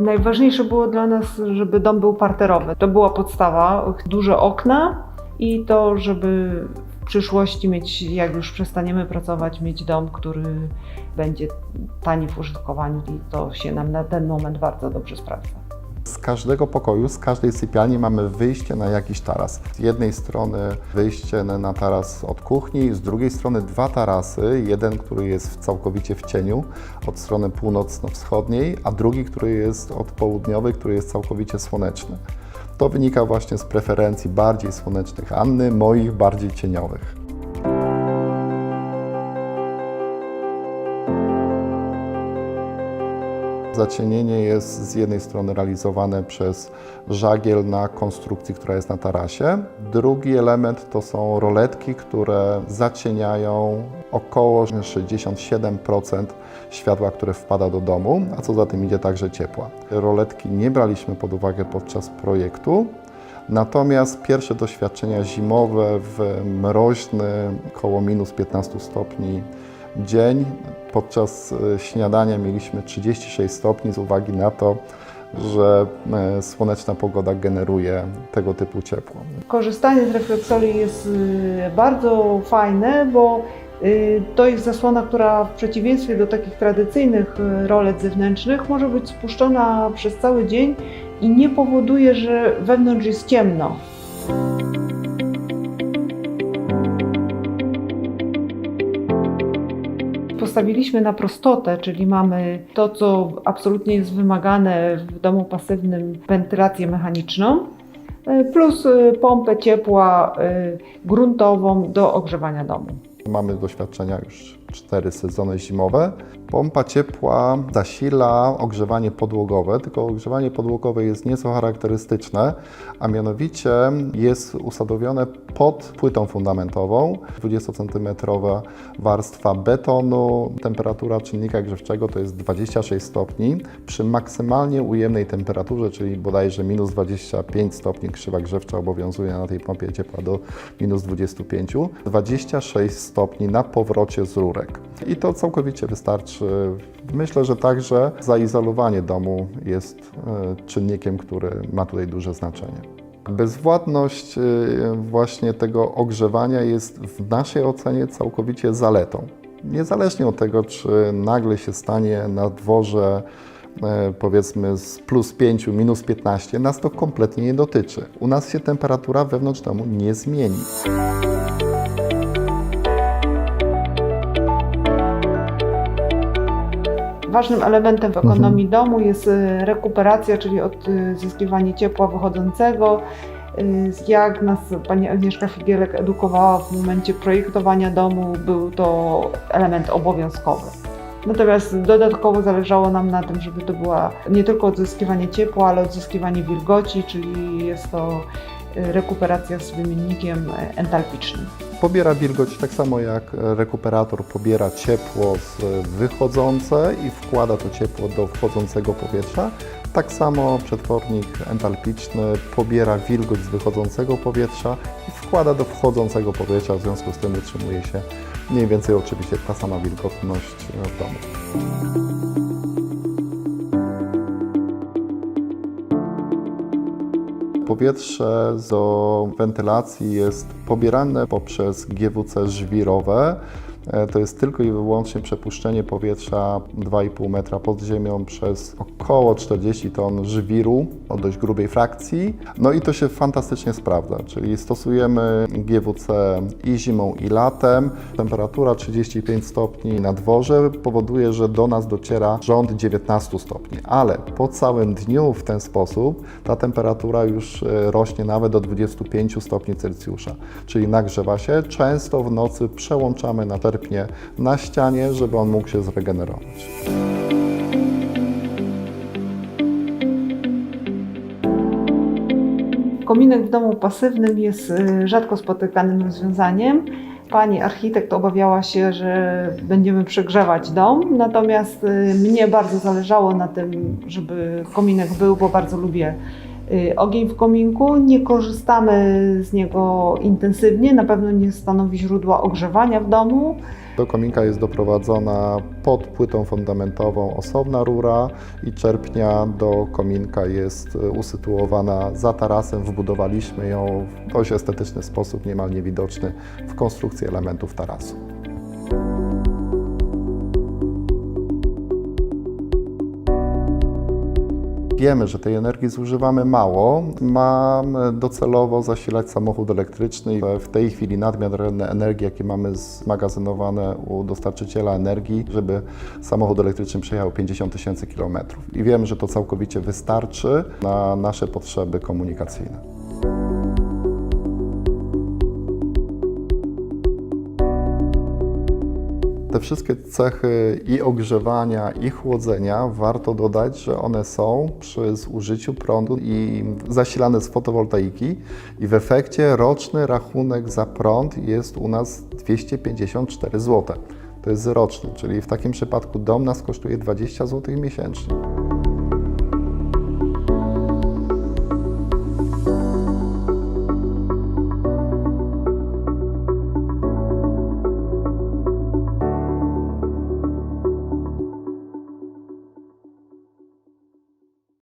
Najważniejsze było dla nas, żeby dom był parterowy. To była podstawa. Duże okna i to, żeby w przyszłości mieć, jak już przestaniemy pracować, mieć dom, który będzie tani w użytkowaniu i to się nam na ten moment bardzo dobrze sprawdza. Każdego pokoju, z każdej sypialni mamy wyjście na jakiś taras. Z jednej strony wyjście na taras od kuchni, z drugiej strony dwa tarasy. Jeden, który jest całkowicie w cieniu od strony północno-wschodniej, a drugi, który jest od południowej, który jest całkowicie słoneczny. To wynika właśnie z preferencji bardziej słonecznych Anny, moich bardziej cieniowych. Zacienienie jest z jednej strony realizowane przez żagiel na konstrukcji, która jest na tarasie. Drugi element to są roletki, które zacieniają około 67% światła, które wpada do domu, a co za tym idzie także ciepła. Roletki nie braliśmy pod uwagę podczas projektu, Natomiast pierwsze doświadczenia zimowe w mroźny, koło minus 15 stopni dzień, podczas e, śniadania mieliśmy 36 stopni z uwagi na to, że e, słoneczna pogoda generuje tego typu ciepło. Korzystanie z refleksoli jest y, bardzo fajne, bo to jest zasłona, która w przeciwieństwie do takich tradycyjnych rolet zewnętrznych może być spuszczona przez cały dzień i nie powoduje, że wewnątrz jest ciemno. Postawiliśmy na prostotę, czyli mamy to, co absolutnie jest wymagane w domu pasywnym, wentylację mechaniczną, y, plus y, pompę ciepła y, gruntową do ogrzewania domu. Mamy doświadczenia już cztery sezony zimowe. Pompa ciepła zasila ogrzewanie podłogowe, tylko ogrzewanie podłogowe jest nieco charakterystyczne, a mianowicie jest usadowione pod płytą fundamentową. 20 cm warstwa betonu, temperatura czynnika grzewczego to jest 26 stopni. Przy maksymalnie ujemnej temperaturze, czyli bodajże minus 25 stopni krzywa grzewcza obowiązuje na tej pompie ciepła do minus 25, 26 stopni na powrocie z rurek. I to całkowicie wystarczy. Myślę, że także zaizolowanie domu jest e, czynnikiem, który ma tutaj duże znaczenie. Bezwładność e, właśnie tego ogrzewania jest w naszej ocenie całkowicie zaletą. Niezależnie od tego, czy nagle się stanie na dworze powiedzmy z plus 5, minus 15, nas to kompletnie nie dotyczy. U nas się temperatura wewnątrz domu nie zmieni. Ważnym elementem w ekonomii domu jest y, rekuperacja, czyli odzyskiwanie ciepła wychodzącego. Y, Jak nas pani Agnieszka Figielek edukowała w momencie projektowania domu, był to element obowiązkowy. Natomiast dodatkowo zależało nam na tym, żeby to była nie tylko odzyskiwanie ciepła, ale odzyskiwanie wilgoci, czyli jest to y, rekuperacja z wymiennikiem y, entalpicznym. Pobiera wilgoć tak samo jak rekuperator pobiera ciepło z wychodzące i wkłada to ciepło do wchodzącego powietrza. Tak samo przetwornik entalpiczny pobiera wilgoć z wychodzącego powietrza i wkłada do wchodzącego powietrza, w związku z tym utrzymuje się mniej więcej oczywiście ta sama wilgotność w domu. Powietrze do wentylacji jest pobierane poprzez GWC żwirowe. E, To jest tylko i wyłącznie przepuszczenie powietrza 2,5 metra pod ziemią przez około 40 ton żwiru o dość grubej frakcji. No i to się fantastycznie sprawdza, czyli stosujemy GWC i zimą i latem. Temperatura 35 stopni na dworze powoduje, że do nas dociera rząd 19 stopni, ale po całym dniu w ten sposób ta temperatura już e, rośnie nawet do 25 stopni Celsjusza, czyli nagrzewa się. Często w nocy przełączamy na na ścianie, żeby on mógł się zregenerować. Kominek w domu pasywnym jest y, rzadko spotykanym rozwiązaniem. Pani architekt obawiała się, że będziemy przegrzewać dom, natomiast y, mnie bardzo zależało na tym, żeby kominek był, bo bardzo lubię ogień w kominku. Nie korzystamy z niego intensywnie, na pewno nie stanowi źródła ogrzewania w domu. Do kominka jest doprowadzona pod płytą fundamentową osobna rura i czerpnia do kominka jest y, usytuowana za tarasem. Wbudowaliśmy ją w dość estetyczny sposób, niemal niewidoczny w konstrukcji elementów tarasu. Wiemy, że tej energii zużywamy mało. Mam docelowo zasilać samochód elektryczny. W tej chwili nadmierne energii, jakie mamy zmagazynowane u dostarczyciela energii, żeby samochód elektryczny przejechał 50 tysięcy kilometrów. I wiem, że to całkowicie wystarczy na nasze potrzeby komunikacyjne. Te wszystkie cechy i ogrzewania, i chłodzenia warto dodać, że one są przy zużyciu prądu i zasilane z fotowoltaiki i w efekcie roczny rachunek za prąd jest u nas 254 zł. To jest roczny, czyli w takim przypadku dom nas kosztuje 20 zł miesięcznie.